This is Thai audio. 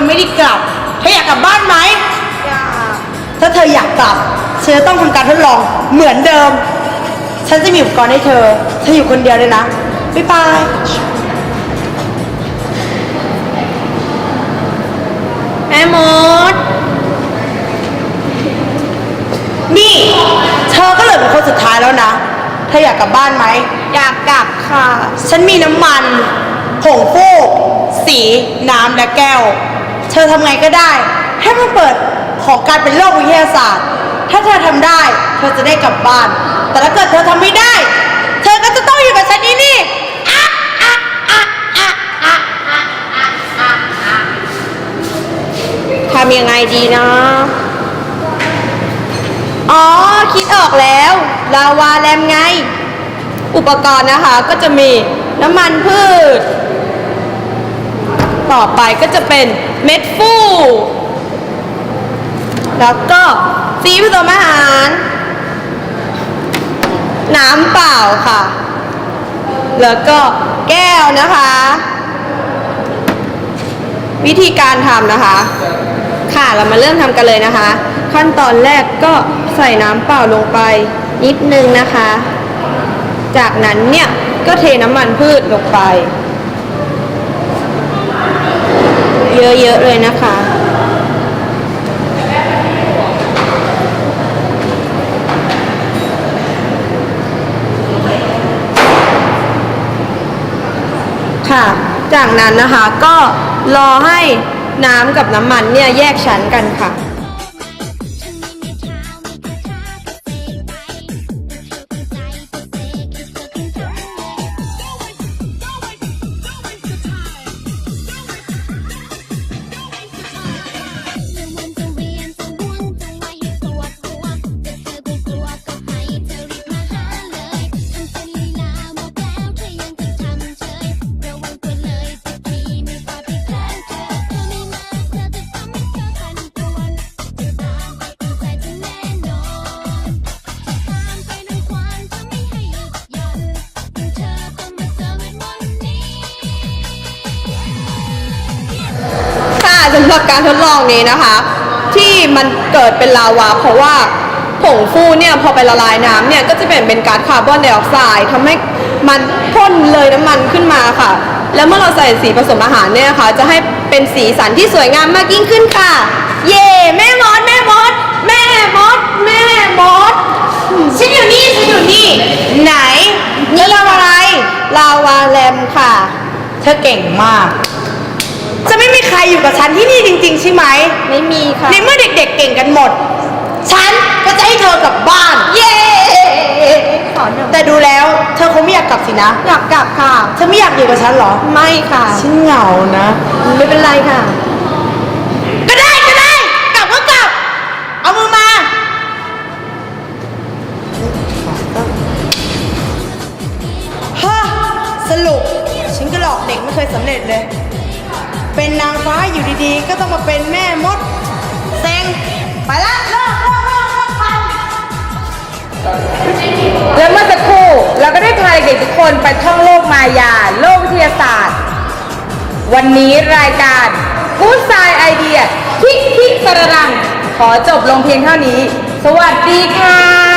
อไม่ได้กลับ เธออยากกลับบ้านไหม อยากถ้าเธออยากกลับ เธอจะต้องทำการทดลองเหมือนเดิม ฉันจะมีอุปกรณ์ให้เธอ เธออยู่คนเดียวเลยนะ บ๊ายบาย แม่มด นี่ เธอก็เหลือเป็นคนสุดท้ายแล้วนะ เธออยากกลับบ้านไหม อยากกลับค่ะ ฉันมีน้ำมัน ผงฟูก สี น้ำและแก้ว เธอทำไงก็ได้ ให้มันเปิดของการเป็นโลกวิทยาศาสตร์ ถ้าเธอทำได้ เธอจะได้กลับบ้าน แต่ถ้าเกิดเธอทำไม่ได้ เธอก็จะต้องอยู่กับฉันที่นี่ทำยังไงดีนะ อ๋อ คิดออกแล้ว ลาวาแรมไง อุปกรณ์นะคะก็จะมีน้ำมันพืช ต่อไปก็จะเป็นเม็ดฟูแล้วก็สีผสมอาหาร น้ำเปล่าค่ะ แล้วก็แก้วนะคะ วิธีการทำนะคะ ค่ะเรามาเริ่มทำกันเลยนะคะ ขั้นตอนแรกก็ใส่น้ำเปล่าลงไปนิดนึงนะคะ จากนั้นเนี่ยก็เทน้ำมันพืชลงไป เยอะๆเลยนะคะ ค่ะ จากนั้นนะคะก็รอให้น้ำกับน้ำมันเนี่ยแยกชั้นกันค่ะจะ หรับการทดลองนี้นะคะ ที่มันเกิดเป็นลาวา เพราะว่าผงฟูเนี่ยพอไปละลายน้ำเนี่ยก็จะเปลี่ยนเป็นก๊าซคาร์บอนไดออกไซด์ทำให้มันพ่นเลยน้ำมันขึ้นมาค่ะ แล้วเมื่อเราใส่สีผสมอาหารเนี่ยนะคะจะให้เป็นสีสันที่สวยงามมากยิ่งขึ้นค่ะ เย่แม่มดแม่มดแม่มดแม่มดฉันอยู่นี่ฉันอยู่นี่ ไหนนี่ทำอะไรลาวาแรมค่ะ เธอเก่งมาก จะไม่มีใครอยู่กับฉันที่นี่จริง ๆ ใช่ไหม ไม่มีค่ะ ในเมื่อเด็กๆเก่งกันหมด ฉันก็จะให้เธอกลับบ้าน เย้ ขอหนึ่งแต่ดูแล้วเธอคงไม่อยากกลับสินะ อยากกลับค่ะ เธอไม่อยากอยู่กับฉันเหรอ ไม่ค่ะ ฉันเหงานะ ไม่เป็นไรค่ะ ก็ได้ก็ได้ กลับก็กลับ เอามือมาฮ่าสรุปฉันก็หลอกเด็กไม่เคยสำเร็จเลย เป็นนางฟ้าอยู่ดีๆ ก็ต้องมาเป็นแม่มดเซ็งไปละเลิกเลิกเลิกเลิกไปและเมื่อสักครู่เราก็ได้พาเด็กๆทุกคนไปท่องโลกมายา โลกวิทยาศาสตร์ วันนี้รายการกู๊ดไซไอเดียคิกคิกสระรัง ขอจบลงเพียงเท่านี้ สวัสดีค่ะ